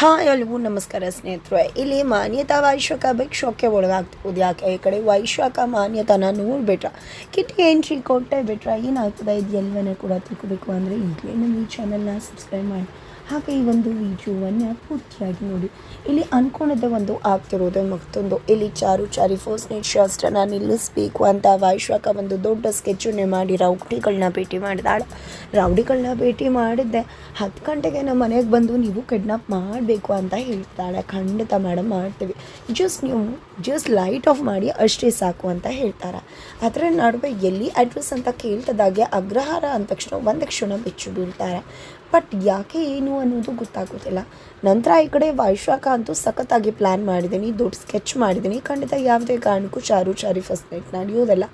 Hi ಎಲ್ಲರಿಗೂ ನಮಸ್ಕಾರ ಸ್ನೇಹಿತರೆ. ಇಲ್ಲಿ ಮಾನ್ಯತಾ ವೈಶ್ವಕ ಬೇಕು ಶೋಕೆ ಒಳಗಾಗ್ತಿರೋದು ಯಾಕೆ? ಈ ಕಡೆ ವೈಶ್ವಕ ಮಾನ್ಯತಾನ ನೋಡ್ಬಿಟ್ರ. ಕಿಟ್ಟಿ ಎಂಟ್ರಿ ಕೊಟ್ಟೆ ಬಿಟ್ರೆ ಏನಾಗ್ತದೆ? ಇದು ಎಲ್ಲವನ್ನೇ ಕೂಡ ತಿಳ್ಕೊಬೇಕು ಅಂದರೆ ಈಗಲೇ ನಮ್ಮ ಈ ಚಾನಲ್ನ ಸಬ್ಸ್ಕ್ರೈಬ್ ಮಾಡಿ. ಹಾಗೆ ಈ ಒಂದು ವಿಡಿಯೋವನ್ನು ಪೂರ್ತಿಯಾಗಿ ನೋಡಿ. ಇಲ್ಲಿ ಅನ್ಕೊಂಡಿದ್ದ ಒಂದು ಆಗ್ತಿರೋದು ಮತ್ತೊಂದು. ಇಲ್ಲಿ ಚಾರು ಚಾರಿ ಫಸ್ಟ್ ನೈಟ್ ಶಾಸ್ತ್ರನ ನಿಲ್ಲಿಸಬೇಕು ಅಂತ ವಾಯ್ಶಾಕ ಒಂದು ದೊಡ್ಡ ಸ್ಕೆಚನ್ನೇ ಮಾಡಿ ರೌಡಿಗಳನ್ನ ಭೇಟಿ ಮಾಡಿದಾಳೆ. ರೌಡಿಗಳನ್ನ ಭೇಟಿ ಮಾಡಿದ್ದೆ. ಹತ್ತು ಗಂಟೆಗೆ ನಮ್ಮ ಮನೆಗೆ ಬಂದು ನೀವು ಕಿಡ್ನಾಪ್ ಮಾಡಬೇಕು ಅಂತ ಹೇಳ್ತಾಳೆ. ಖಂಡಿತ ಮೇಡಮ್ ಮಾಡ್ತೀವಿ. ಜಸ್ಟ್ ನೀವು ಜಸ್ಟ್ ಲೈಟ್ ಆಫ್ ಮಾಡಿ ಅಷ್ಟೇ ಸಾಕು ಅಂತ ಹೇಳ್ತಾರೆ ಅದರ ನಡುವೆ ಎಲ್ಲಿ ಅಡ್ರೆಸ್ ಅಂತ ಕೇಳ್ತದಾಗೆ ಅಗ್ರಹಾರ ಅಂದ ತಕ್ಷಣ ಒಂದು ಕ್ಷಣ ಬೆಚ್ಚು ಬೀಳ್ತಾರೆ ಬಟ್ ಯಾಕೆ ಏನು ಅನ್ನೋದು ಗೊತ್ತಾಗೋದಿಲ್ಲ. ನಂತರ ಈ ಕಡೆ ವೈಶಾಖ ಅಂತೂ ಸಖತ್ತಾಗಿ ಪ್ಲ್ಯಾನ್ ಮಾಡಿದ್ದೀನಿ, ದೊಡ್ಡ ಸ್ಕೆಚ್ ಮಾಡಿದ್ದೀನಿ. ಖಂಡಿತ ಯಾವುದೇ ಕಾರಣಕ್ಕೂ ಚಾರು ಚಾರಿ ಫಸ್ಟ್ ನೈಟ್ ನಡೆಯೋದಲ್ಲ.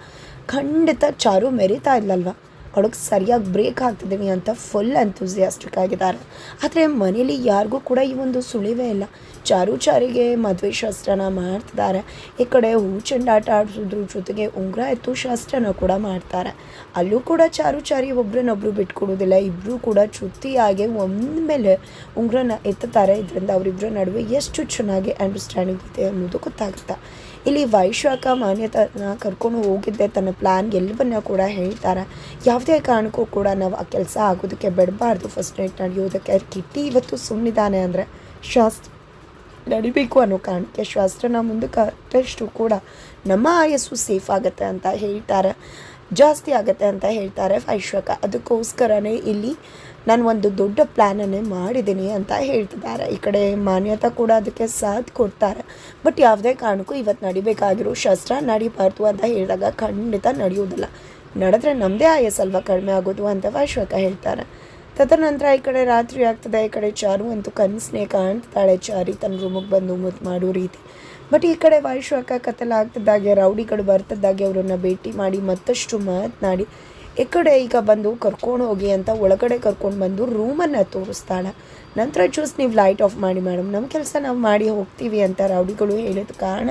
ಖಂಡಿತ ಚಾರು ಮೆರಿತಾ ಇಲ್ಲಲ್ವ ಅವಳಿಗೆ ಸರಿಯಾಗಿ ಬ್ರೇಕ್ ಆಗ್ತಿದ್ದೀವಿ ಅಂತ ಫುಲ್ ಎಂಥೂಸಿಯಾಸ್ಟಿಕ್ ಆಗಿದ್ದಾರೆ. ಆದರೆ ಮನೇಲಿ ಯಾರಿಗೂ ಕೂಡ ಈ ಒಂದು ಸುಳಿವೇ ಇಲ್ಲ. ಚಾರು ಚಾರಿಗೆ ಮದುವೆ ಶಾಸ್ತ್ರನ ಮಾಡ್ತಿದ್ದಾರೆ. ಈ ಕಡೆ ಹೂ ಚೆಂಡಾಟ ಆಡಿಸೋದ್ರ ಜೊತೆಗೆ ಉಂಗುರ ಎತ್ತು ಶಾಸ್ತ್ರನ ಕೂಡ ಮಾಡ್ತಾರೆ. ಅಲ್ಲೂ ಕೂಡ ಚಾರು ಚಾರಿ ಒಬ್ರನ್ನೊಬ್ರು ಬಿಟ್ಕೊಡೋದಿಲ್ಲ. ಇಬ್ಬರೂ ಕೂಡ ಚ್ಯುತಿಯಾಗಿ ಮೇಲೆ ಉಂಗುರನ ಎತ್ತುತ್ತಾರೆ. ಇದರಿಂದ ಅವರಿಬ್ಬರ ನಡುವೆ ಎಷ್ಟು ಚೆನ್ನಾಗಿ ಅಂಡರ್ಸ್ಟ್ಯಾಂಡಿಂಗ್ ಇದೆ ಅನ್ನೋದು ಗೊತ್ತಾಗುತ್ತೆ. ಇಲ್ಲಿ ವೈಶ್ವಕ ಮಾನ್ಯತನ ಕರ್ಕೊಂಡು ಹೋಗಿದ್ದೆ. ತನ್ನ ಪ್ಲ್ಯಾನ್ ಎಲ್ಲವನ್ನ ಕೂಡ ಹೇಳ್ತಾರೆ ಯಾವುದೇ ಕಾರಣಕ್ಕೂ ಕೂಡ ನಾವು ಆ ಕೆಲಸ ಆಗೋದಕ್ಕೆ ಬಿಡಬಾರ್ದು. ಫಸ್ಟ್ ನೈಟ್ ನಡೆಯೋದಕ್ಕೆ ಕಿಟ್ಟಿ ಇವತ್ತು ಸುಮ್ಮನಿದ್ದಾನೆ ಅಂದರೆ ಶಾಸ್ತ್ರ ನಡಿಬೇಕು ಅನ್ನೋ ಕಾರಣಕ್ಕೆ ಶಾಸ್ತ್ರನ ಮುಂದಕ್ಕೆ ಅಷ್ಟಷ್ಟು ಕೂಡ ನಮ್ಮ ಆಯಸ್ಸು ಸೇಫ್ ಆಗುತ್ತೆ ಅಂತ ಹೇಳ್ತಾರೆ. ಜಾಸ್ತಿ ಆಗುತ್ತೆ ಅಂತ ಹೇಳ್ತಾರೆ ವೈಶ್ವಕ ಅದಕ್ಕೋಸ್ಕರನೇ ಇಲ್ಲಿ ನಾನು ಒಂದು ದೊಡ್ಡ ಪ್ಲ್ಯಾನನ್ನೇ ಮಾಡಿದ್ದೀನಿ ಅಂತ ಹೇಳ್ತಿದ್ದಾರೆ. ಈ ಕಡೆ ಮಾನ್ಯತಾ ಕೂಡ ಅದಕ್ಕೆ ಸಾಥ್ ಕೊಡ್ತಾರೆ. ಬಟ್ ಯಾವುದೇ ಕಾರಣಕ್ಕೂ ಇವತ್ತು ನಡಿಬೇಕಾಗಿರೋ ಶಸ್ತ್ರ ನಡಿಬಾರ್ದು ಅಂತ ಹೇಳಿದಾಗ ಖಂಡಿತ ನಡೆಯೋದಿಲ್ಲ ನಡೆದ್ರೆ ನಮ್ಮದೇ ಆಯಸ್ಸಲ್ವ ಕಡಿಮೆ ಆಗೋದು ಅಂತ ಅಶ್ವಕ ಹೇಳ್ತಾರೆ. ತದನಂತರ ಈ ಕಡೆ ರಾತ್ರಿ ಆಗ್ತದೆ. ಈ ಕಡೆ ಚಾರು ಅಂತೂ ಕನಸನ್ನೇ ಕಾಣ್ತಾಳೆ. ಚಾರಿ ತನ್ನ ರೂಮಿಗೆ ಬಂದು ಮುದ್ದು ಮಾಡೋ ರೀತಿ. ಬಟ್ ಈ ಕಡೆ ವೈಶ್ವಕ ಕತ್ತಲಾಗ್ತಿದ್ದಾಗೆ ರೌಡಿಗಳು ಬರ್ತಿದ್ದಾಗೆ, ಅವರನ್ನು ಭೇಟಿ ಮಾಡಿ ಮತ್ತಷ್ಟು ಮಾತನಾಡಿ. ಈ ಕಡೆ ಈಗ ಬಂದು ಕರ್ಕೊಂಡು ಹೋಗಿ ಅಂತ ಒಳಗಡೆ ಕರ್ಕೊಂಡು ಬಂದು ರೂಮನ್ನು ತೋರಿಸ್ತಾಳೆ. ನಂತರ ಜ್ಯೂಸ್ ನೀವು ಲೈಟ್ ಆಫ್ ಮಾಡಿ ಮೇಡಮ್ ನಮ್ಮ ಕೆಲಸ ನಾವು ಮಾಡಿ ಹೋಗ್ತೀವಿ ಅಂತ ರೌಡಿಗಳು ಹೇಳಿದ ಕಾರಣ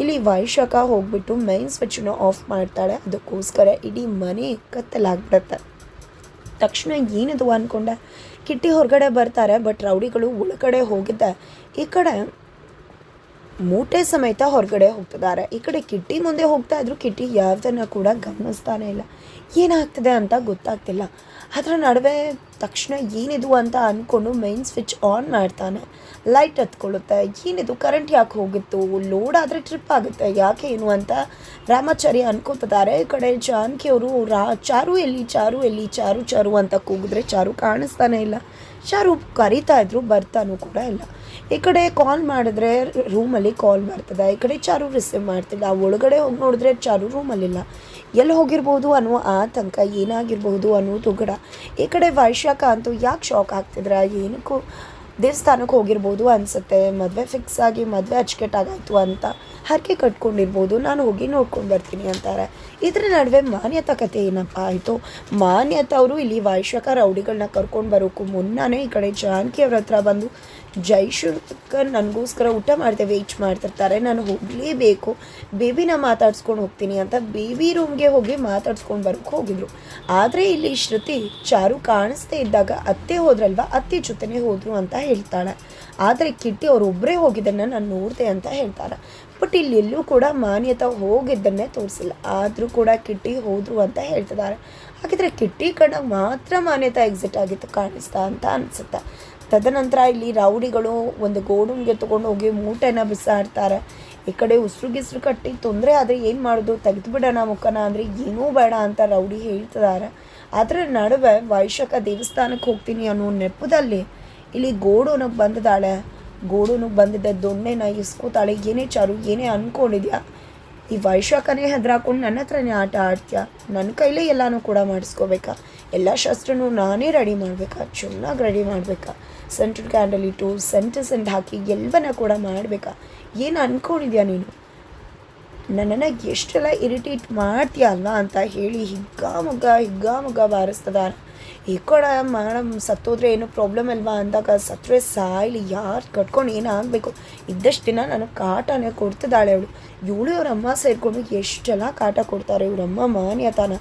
ಇಲ್ಲಿ ವೈಶಾಖ ಹೋಗ್ಬಿಟ್ಟು ಮೈನ್ ಸ್ವಿಚ್ಚನ್ನು ಆಫ್ ಮಾಡ್ತಾಳೆ. ಅದಕ್ಕೋಸ್ಕರ ಇಡೀ ಮನೆ ಕತ್ತಲಾಗ್ಬಿಡತ್ತೆ. ತಕ್ಷಣ ಏನಿದು ಅಂದ್ಕೊಂಡೆ ಕಿಟ್ಟಿ ಹೊರಗಡೆ ಬರ್ತಾರೆ ಬಟ್ ರೌಡಿಗಳು ಒಳಗಡೆ ಹೋಗಿದ್ದೆ. ಈ ಕಡೆ ಮೂಟೆ ಸಮೇತ ಹೊರಗಡೆ ಹೋಗ್ತಿದ್ದಾರೆ. ಈ ಕಡೆ ಕಿಟ್ಟಿ ಮುಂದೆ ಹೋಗ್ತಾ ಇದ್ರು. ಕಿಟ್ಟಿ ಯಾವುದನ್ನು ಕೂಡ ಗಮನಿಸ್ತಾನೆ ಇಲ್ಲ. ಏನಾಗ್ತದೆ ಅಂತ ಗೊತ್ತಾಗ್ತಿಲ್ಲ. ಅದರ ನಡುವೆ ತಕ್ಷಣ ಏನಿದು ಅಂತ ಅಂದ್ಕೊಂಡು ಮೈನ್ ಸ್ವಿಚ್ ಆನ್ ಮಾಡ್ತಾನೆ. ಲೈಟ್ ಹತ್ಕೊಳ್ಳುತ್ತೆ. ಏನಿದು? ಕರೆಂಟ್ ಯಾಕೆ ಹೋಗಿತ್ತು? ಲೋಡ್ ಆದರೆ ಟ್ರಿಪ್ ಆಗುತ್ತೆ. ಯಾಕೆ ಏನು ಅಂತ ರಾಮಾಚಾರಿ ಅನ್ಕೋತಿದ್ದಾರೆ. ಈ ಕಡೆ ಜಾನಕಿ ಅವರು ರಾ ಚಾರು ಎಲ್ಲಿ? ಚಾರು ಎಲ್ಲಿ? ಚಾರು ಚಾರು ಅಂತ ಕೂಗಿದ್ರೆ ಚಾರು ಕಾಣಿಸ್ತಾನೆ ಇಲ್ಲ. ಚಾರು ಕರಿತಾ ಇದ್ರು, ಬರ್ತಾನೂ ಕೂಡ ಇಲ್ಲ. ಈ ಕಡೆ ಕಾಲ್ ಮಾಡಿದ್ರೆ ರೂಮಲ್ಲಿ ಕಾಲ್ ಬರ್ತದೆ, ಈ ಕಡೆ ಚಾರು ರಿಸೀವ್ ಮಾಡ್ತಿಲ್ಲ, ಒಳಗಡೆ ಹೋಗಿ ನೋಡಿದ್ರೆ ಚಾರು ರೂಮಲ್ಲಿಲ್ಲ ಎಲ್ಲಿ ಹೋಗಿರ್ಬೋದು ಅನ್ನೋ ಆತಂಕ, ಏನಾಗಿರ್ಬೋದು ಅನ್ನೋದು ತುಗಡ ಈ ಕಡೆ ವೈಶಾಖ ಅಂತೂ ಯಾಕೆ ಶಾಕ್ ಆಗ್ತಿದ್ರ? ಏನಕ್ಕೂ ದೇವಸ್ಥಾನಕ್ಕೆ ಹೋಗಿರ್ಬೋದು ಅನಿಸುತ್ತೆ, ಮದುವೆ ಫಿಕ್ಸ್ ಆಗಿ ಮದುವೆ ಅಚ್ಚುಕಟ್ಟಾಗಾಯ್ತು ಅಂತ. ಹರಕೆ ಕಟ್ಕೊಂಡಿರ್ಬೋದು. ನಾನು ಹೋಗಿ ನೋಡ್ಕೊಂಡು ಬರ್ತೀನಿ ಅಂತಾರೆ. ಇದರ ನಡುವೆ ಮಾನ್ಯತಾ ಕತೆ ಏನಪ್ಪ ಆಯಿತು? ಮಾನ್ಯತ ಅವರು ಇಲ್ಲಿ ವೈಶಕ ರೌಡಿಗಳನ್ನ ಕರ್ಕೊಂಡು ಬರೋಕ್ಕೂ ಮುನ್ನಾನೇ ಈ ಕಡೆ ಜಾನಕಿ ಅವ್ರ ಹತ್ರ ಬಂದು ಜೈಶಂಕರ್ ನನಗೋಸ್ಕರ ಊಟ ಮಾಡ್ತೇವೆ ವೇಟ್ ಮಾಡ್ತಿರ್ತಾರೆ, ನಾನು ಹೋಗಲೇಬೇಕು. ಬೇಬಿನ ಮಾತಾಡ್ಸ್ಕೊಂಡು ಹೋಗ್ತೀನಿ ಅಂತ ಬೇಬಿ ರೂಮ್ಗೆ ಹೋಗಿ ಮಾತಾಡ್ಸ್ಕೊಂಡು ಬರೋಕೆ ಹೋಗಿದ್ರು. ಆದರೆ ಇಲ್ಲಿ ಶ್ರುತಿ ಚಾರು ಕಾಣಿಸ್ದೇ ಇದ್ದಾಗ ಅತ್ತೆ ಹೋದ್ರಲ್ವ, ಅತ್ತೆ ಜೊತೆನೇ ಹೋದ್ರು ಅಂತ ಹೇಳ್ತಾಳೆ. ಆದರೆ ಕಿಟ್ಟಿ ಅವರೊಬ್ಬರೇ ಹೋಗಿದ್ದನ್ನು ನಾನು ನೋಡಿದೆ ಅಂತ ಹೇಳ್ತಾರೆ ಬಟ್ ಇಲ್ಲಿ ಎಲ್ಲೂ ಕೂಡ ಮಾನ್ಯತಾ ಹೋಗಿದ್ದನ್ನೇ ತೋರಿಸಿಲ್ಲ. ಆದರೂ ಕೂಡ ಕಿಟ್ಟಿ ಹೋದ್ರು ಅಂತ ಹೇಳ್ತಿದ್ದಾರೆ. ಹಾಗಿದ್ರೆ ಕಿಟ್ಟಿ ಕಡೆ ಮಾತ್ರ ಮಾನ್ಯತಾ ಎಕ್ಸಿಟ್ ಆಗಿತ್ತು, ಕಾಣಿಸ್ತಾ ಅಂತ ಅನಿಸುತ್ತೆ. ತದನಂತರ ಇಲ್ಲಿ ರೌಡಿಗಳು ಒಂದು ಗೋಡನ್ಗೆ ತಗೊಂಡು ಹೋಗಿ ಮೂಟೆನ ಬಿಸಾಡ್ತಾರೆ. ಈ ಕಡೆ ಉಸಿರು ಗಿಸ್ರು ಕಟ್ಟಿ ತೊಂದರೆ ಆದರೆ ಏನು ಮಾಡೋದು? ತೆಗೆದು ಬಿಡೋಣ ಮುಖನ ಅಂದರೆ ಏನೂ ಬೇಡ ಅಂತ ರೌಡಿ ಹೇಳ್ತಿದ್ದಾರೆ. ಅದರ ನಡುವೆ ವೈಶಾಖ ದೇವಸ್ಥಾನಕ್ಕೆ ಹೋಗ್ತೀನಿ ಅನ್ನೋ ನೆಪದಲ್ಲಿ ಇಲ್ಲಿ ಗೋಡೋನಿಗೆ ಬಂದಿದ್ದಾಳೆ. ಗೋಡೋನಿಗೆ ಬಂದಿದ್ದ ದೊಣ್ಣೆನ ಇಸ್ಕೋತಾಳೆ ಏನೇ ಚಾರು, ಏನೇ ಅಂದ್ಕೊಂಡಿದ್ಯಾ ಈ ವೈಶಾಖನೇ ಹೆದ್ರಾಕೊಂಡು ನನ್ನ ಹತ್ರನೇ ಆಟ ಆಡ್ತೀಯ? ನನ್ನ ಕೈಲೇ ಎಲ್ಲನೂ ಕೂಡ ಮಾಡಿಸ್ಕೋಬೇಕಾ? ಎಲ್ಲ ಶಸ್ತ್ರನೂ ನಾನೇ ರೆಡಿ ಮಾಡಬೇಕಾ? ಚೆನ್ನಾಗಿ ರೆಡಿ ಮಾಡಬೇಕಾ? ಸೆಂಟ್ರಲ್ ಕ್ಯಾಂಡಲ್ ಇಟ್ಟು ಸೆಂಟ್ ಸೆಂಟ್ ಹಾಕಿ ಎಲ್ಲವನ್ನ ಕೂಡ ಮಾಡಬೇಕಾ? ಏನು ಅಂದ್ಕೊಂಡಿದ್ಯಾ ನೀನು? ನನ್ನನ್ನು ಎಷ್ಟೆಲ್ಲ ಇರಿಟೇಟ್ ಮಾಡ್ತೀಯ ಅಲ್ವಾ ಅಂತ ಹೇಳಿ ಹಿಗ್ಗಾಮುಗ್ಗ ಹಿಗ್ಗಾಮುಗ್ಗ ಬಾರಿಸ್ತದಾರ ಈ ಕೊಡ ಮೇಡಮ್ ಸತ್ತೋದ್ರೆ ಏನು ಪ್ರಾಬ್ಲಮ್ ಅಲ್ವಾ ಅಂದಾಗ ಸತ್ತರೆ ಸಾಯ್ಲಿ, ಯಾರು ಕಟ್ಕೊಂಡು ಏನಾಗಬೇಕು? ಇದ್ದಷ್ಟು ದಿನ ನನಗೆ ಕಾಟನೇ ಕೊಡ್ತಿದ್ದಾಳೆ ಅವಳು. ಇವಳು ಅಮ್ಮ ಸೇರಿಕೊಂಡು ಎಷ್ಟೆಲ್ಲ ಕಾಟ ಕೊಡ್ತಾರೆ ಇವರಮ್ಮ ಮಾನ್ಯ ತಾನ,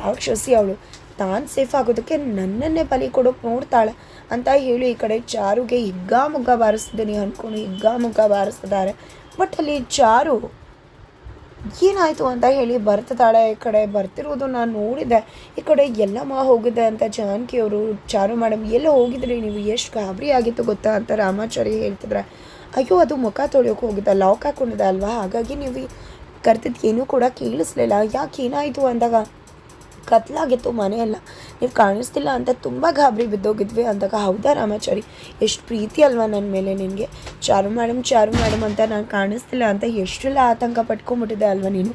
ರಾಕ್ಷಸಿ ಅವಳು. ತಾನು ಸೇಫ್ ಆಗೋದಕ್ಕೆ ನನ್ನನ್ನೇ ಬಲಿ ಕೊಡೋಕೆ ನೋಡ್ತಾಳೆ ಅಂತ ಹೇಳಿ ಈ ಕಡೆ ಚಾರುಗೆ ಹಿಗ್ಗಾಮುಗ್ಗ ಬಾರಿಸ್ತೀನಿ ಅಂದ್ಕೊಂಡು ಹಿಗ್ಗಾಮುಗ್ಗ ಬಾರಿಸ್ತಿದ್ದಾರೆ. ಬಟ್ ಅಲ್ಲಿ ಚಾರು ಏನಾಯಿತು ಅಂತ ಹೇಳಿ ಬರ್ತಾಳೆ ಈ ಕಡೆ ಬರ್ತಿರೋದು ನಾನು ನೋಡಿದೆ. ಈ ಕಡೆ ಎಲ್ಲಮ್ಮ ಹೋಗಿದೆ ಅಂತ ಜಾನಕಿ ಅವರು ಚಾರು ಮೇಡಮ್ ಎಲ್ಲ ಹೋಗಿದ್ರಿ, ನೀವು ಎಷ್ಟು ಗಾಬರಿ ಆಗಿತ್ತು ಗೊತ್ತಾ ಅಂತ ರಾಮಾಚಾರಿ ಹೇಳ್ತಿದ್ರೆ. ಅಯ್ಯೋ, ಅದು ಮುಖ ತೊಳೆಯೋಕೆ ಹೋಗಿದ್ದೆ ಲಾಕ್ ಹಾಕೊಂಡಿದೆ ಅಲ್ವಾ? ಹಾಗಾಗಿ ನೀವು ಕರ್ತಿದ್ದು ಏನೂ ಕೂಡ ಕೇಳಿಸ್ಲಿಲ್ಲ. ಯಾಕೆ ಏನಾಯಿತು ಅಂದಾಗ? ಕತ್ಲಾಗಿತ್ತು ಮನೆಯೆಲ್ಲ ನೀವು ಕಾಣಿಸ್ತಿಲ್ಲ ಅಂತ ತುಂಬ ಗಾಬರಿ ಬಿದ್ದೋಗಿದ್ವಿ ಅಂದಾಗ, ಹೌದಾ ರಾಮಾಚಾರಿ? ಎಷ್ಟು ಪ್ರೀತಿ ಅಲ್ವಾ ನನ್ನ ಮೇಲೆ ನಿನಗೆ? ಚಾರು ಮೇಡಮ್ ಚಾರು ಮೇಡಮ್ ಅಂತ ನಾನು ಕಾಣಿಸ್ತಿಲ್ಲ ಅಂತ ಎಷ್ಟೆಲ್ಲ ಆತಂಕ ಪಟ್ಕೊಂಡ್ಬಿಟ್ಟಿದೆ ಅಲ್ವಾ ನೀನು?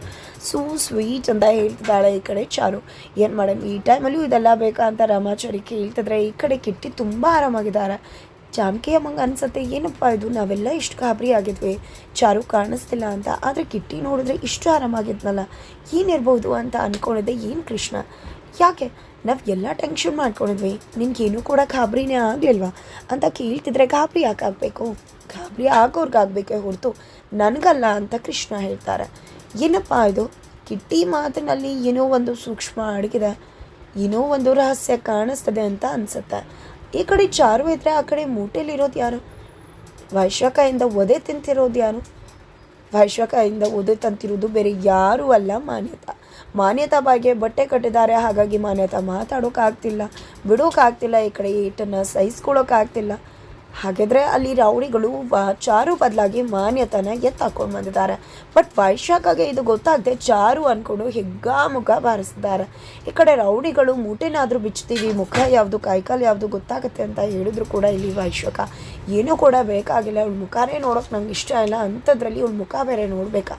ಸೂ ಸ್ವೀಟ್ ಅಂತ ಹೇಳ್ತಿದ್ದಾಳೆ ಈ ಕಡೆ ಚಾರು. ಏನು ಮೇಡಮ್ ಈ ಟೈಮಲ್ಲೂ ಇದೆಲ್ಲ ಬೇಕಾ ಅಂತ ರಾಮಾಚಾರಿ ಕೇಳ್ತಿದ್ರೆ ಈ ಕಡೆ ಕಿಟ್ಟಿ ತುಂಬ ಆರಾಮಾಗಿದ್ದಾರೆ ಜಾನಕಿ ಅಮ್ಮಂಗೆ ಅನ್ಸತ್ತೆ, ಏನಪ್ಪ ಇದು? ನಾವೆಲ್ಲ ಇಷ್ಟು ಗಾಬರಿ ಆಗಿದ್ವಿ. ಚಾರು ಕಾಣಿಸ್ತಿಲ್ಲ ಅಂತ. ಆದರೆ ಕಿಟ್ಟಿ ನೋಡಿದ್ರೆ ಇಷ್ಟು ಆರಾಮಾಗಿದ್ನಲ್ಲ. ಏನಿರ್ಬೋದು ಅಂತ ಅಂದ್ಕೊಂಡಿದ್ದೆ ಏನು ಕೃಷ್ಣ? ಯಾಕೆ? ನಾವು ಎಲ್ಲ ಟೆನ್ಷನ್ ಮಾಡ್ಕೊಂಡಿದ್ವಿ. ನಿನ್ಗೇನು ಕೂಡ ಗಾಬರಿನೇ ಆಗಲಿಲ್ವಾ? ಅಂತ ಕೇಳ್ತಿದ್ರೆ ಗಾಬರಿ ಯಾಕೆ ಆಗಬೇಕು ಗಾಬರಿ ಆಗೋರ್ಗಾಗಬೇಕೇ ಹೊರತು ನನಗಲ್ಲ ಅಂತ ಕೃಷ್ಣ ಹೇಳ್ತಾರೆ. ಏನಪ್ಪ ಇದು? ಕಿಟ್ಟಿ ಮಾತಿನಲ್ಲಿ ಏನೋ ಒಂದು ಸೂಕ್ಷ್ಮ ಅಡಗಿದೆ. ಏನೋ ಒಂದು ರಹಸ್ಯ ಕಾಣಿಸ್ತದೆ ಅಂತ ಅನಿಸುತ್ತೆ. ಈ ಕಡೆ ಚಾರು ಇದ್ರೆ ಆ ಕಡೆ ಮೂಟೆಲಿರೋದು ಯಾರು? ವೈಶಕಾಯಿಂದ ಒದೆ ತಿಂತಿರೋದು ಯಾರು? ವೈಶಕಾಯಿಂದ ಒದೆ ತಂತಿರೋದು ಬೇರೆ ಯಾರೂ ಅಲ್ಲ ಮಾನ್ಯತಾ. ಮಾನ್ಯತಾ ಬಗ್ಗೆ ಬಟ್ಟೆ ಕಟ್ಟಿದ್ದಾರೆ, ಹಾಗಾಗಿ ಮಾನ್ಯತಾ ಮಾತಾಡೋಕ್ಕಾಗ್ತಿಲ್ಲ ಬಿಡೋಕ್ಕಾಗ್ತಿಲ್ಲ ಈ ಕಡೆ ಏಟನ್ನು ಸಹಿಸ್ಕೊಳ್ಳೋಕ್ಕಾಗ್ತಿಲ್ಲ ಹಾಗಿದ್ರೆ ಅಲ್ಲಿ ರೌಡಿಗಳು ಚಾರು ಬದಲಾಗಿ ಮಾನ್ಯತನ ಎತ್ತಾಕೊಂಡು ಬಂದಿದ್ದಾರೆ. ಬಟ್ ವೈಶಾಖಗೆ ಇದು ಗೊತ್ತಾಗದೆ ಚಾರು ಅಂದ್ಕೊಂಡು ಹಿಗ್ಗಾಮುಗ್ಗ ಬಾರಿಸಿದ್ದಾರೆ. ಈ ಕಡೆ ರೌಡಿಗಳು ಮೂಟೆನಾದರೂ ಬಿಚ್ತೀವಿ, ಮುಖ ಯಾವುದು, ಕೈಕಾಲು ಯಾವುದು ಗೊತ್ತಾಗುತ್ತೆ ಅಂತ ಹೇಳಿದ್ರು ಕೂಡ ಇಲ್ಲಿ ವೈಶಾಖ. ಏನೂ ಕೂಡ ಬೇಕಾಗಿಲ್ಲ. ಅವ್ಳ ಮುಖನೇ ನೋಡೋಕೆ ನಂಗೆ ಇಷ್ಟ ಇಲ್ಲ. ಅಂಥದ್ರಲ್ಲಿ ಇವಳ ಮುಖ ಬೇರೆ ನೋಡಬೇಕಾ?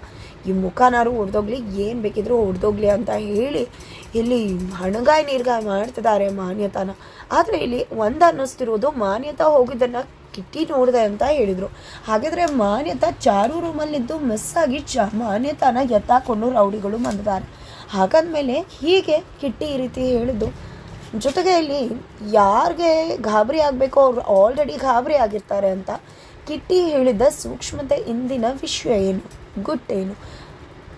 ಈ ಮುಖನಾರು ಹೊಡೆದೋಗ್ಲಿ ಏನು ಬೇಕಿದ್ರೂ ಹೊಡೆದೋಗ್ಲಿ ಅಂತ ಹೇಳಿ ಇಲ್ಲಿ ಹಣಗಾಯಿ ನೀರ್ಗಾಯಿ ಮಾಡ್ತಿದ್ದಾರೆ ಮಾನ್ಯತಾನ. ಆದರೆ ಇಲ್ಲಿ ಒಂದು ಅನ್ನಿಸ್ತಿರೋದು ಮಾನ್ಯತಾ ಹೋಗಿದ್ದನ್ನು ಕಿಟ್ಟಿ ನೋಡಿದೆ ಅಂತ ಹೇಳಿದರು. ಹಾಗಿದ್ರೆ ಮಾನ್ಯತಾ ಚಾರು ರೂಮಲ್ಲಿದ್ದು ಮಿಸ್ ಆಗಿ ಚ ಮಾನ್ಯತಾನ ಎತ್ತಾಕೊಂಡು ರೌಡಿಗಳು ಬಂದಿದ್ದಾರೆ. ಹಾಗಾದ್ಮೇಲೆ ಹೀಗೆ ಕಿಟ್ಟಿ ಈ ರೀತಿ ಹೇಳಿದ್ದು ಜೊತೆಗೆ ಇಲ್ಲಿ ಯಾರಿಗೆ ಗಾಬರಿ ಆಗಬೇಕು ಅವ್ರು ಆಲ್ರೆಡಿ ಗಾಬರಿ ಆಗಿರ್ತಾರೆ ಅಂತ ಕಿಟ್ಟಿ ಹೇಳಿದ ಸೂಕ್ಷ್ಮತೆ ಇಂದಿನ ವಿಷಯ ಏನು? ಗುಟ್ಟೇನು?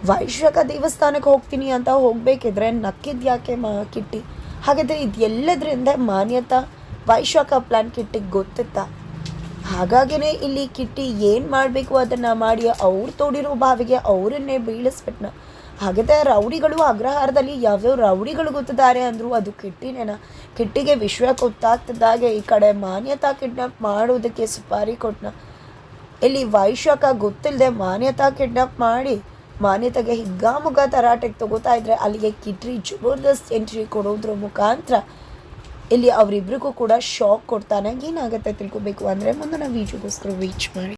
ವೈಶ್ವಕ ದೇವಸ್ಥಾನಕ್ಕೆ ಹೋಗ್ತೀನಿ ಅಂತ ಹೋಗಬೇಕಿದ್ರೆ ನಕ್ಕಿದ್ಯಾಕೆ ಮಾ ಕಿಟ್ಟಿ? ಹಾಗಾದರೆ ಇದೆಲ್ಲದರಿಂದ ಮಾನ್ಯತಾ? ವೈಶ್ವಕ ಪ್ಲಾನ್ ಕಿಟ್ಟಿಗೆ ಗೊತ್ತಿತ್ತಾ? ಹಾಗಾಗಿನೇ ಇಲ್ಲಿ ಕಿಟ್ಟಿ ಏನು ಮಾಡಬೇಕು ಅದನ್ನು ಮಾಡಿ ಅವ್ರು ತೋಡಿರೋ ಬಾವಿಗೆ ಅವರನ್ನೇ ಬೀಳಿಸ್ಬಿಟ್ನ. ಹಾಗಾದ್ರೆ ರೌಡಿಗಳು ಅಗ್ರಹಾರದಲ್ಲಿ ಯಾವ್ಯಾವ ರೌಡಿಗಳು ಗೊತ್ತಿದ್ದಾರೆ ಅಂದರು ಅದು ಕಿಟ್ಟಿನೇನ. ಕಿಟ್ಟಿಗೆ ವಿಶ್ವ ಗೊತ್ತಾಗ್ತಿದ್ದಾಗೆ ಈ ಕಡೆ ಮಾನ್ಯತಾ ಕಿಡ್ನಾಪ್ ಮಾಡೋದಕ್ಕೆ ಸುಪಾರಿ ಕೊಟ್ನ. ಇಲ್ಲಿ ವೈಶಾಖ ಗೊತ್ತಿಲ್ಲದೆ ಮಾನ್ಯತಾ ಕಿಡ್ನಾಪ್ ಮಾಡಿ ಮಾನ್ಯತೆಗೆ ಹಿಗ್ಗಾಮುಗ್ಗ ತರಾಟೆಗೆ ತಗೋತಾ ಇದ್ರೆ ಅಲ್ಲಿಗೆ ಕಿಟ್ರಿ ಜಬರ್ದಸ್ತ್ ಎಂಟ್ರಿ ಕೊಡೋದ್ರ ಮುಖಾಂತರ ಇಲ್ಲಿ ಅವರಿಬ್ರಿಗೂ ಕೂಡ ಶಾಕ್ ಕೊಡ್ತಾನೆ ಏನಾಗುತ್ತೆ ತಿಳ್ಕೊಬೇಕು ಅಂದರೆ ಮುಂದಿನ ವೀಡಿಯೋಗೋಸ್ಕರ ವೀಚ್ ಮಾಡಿ.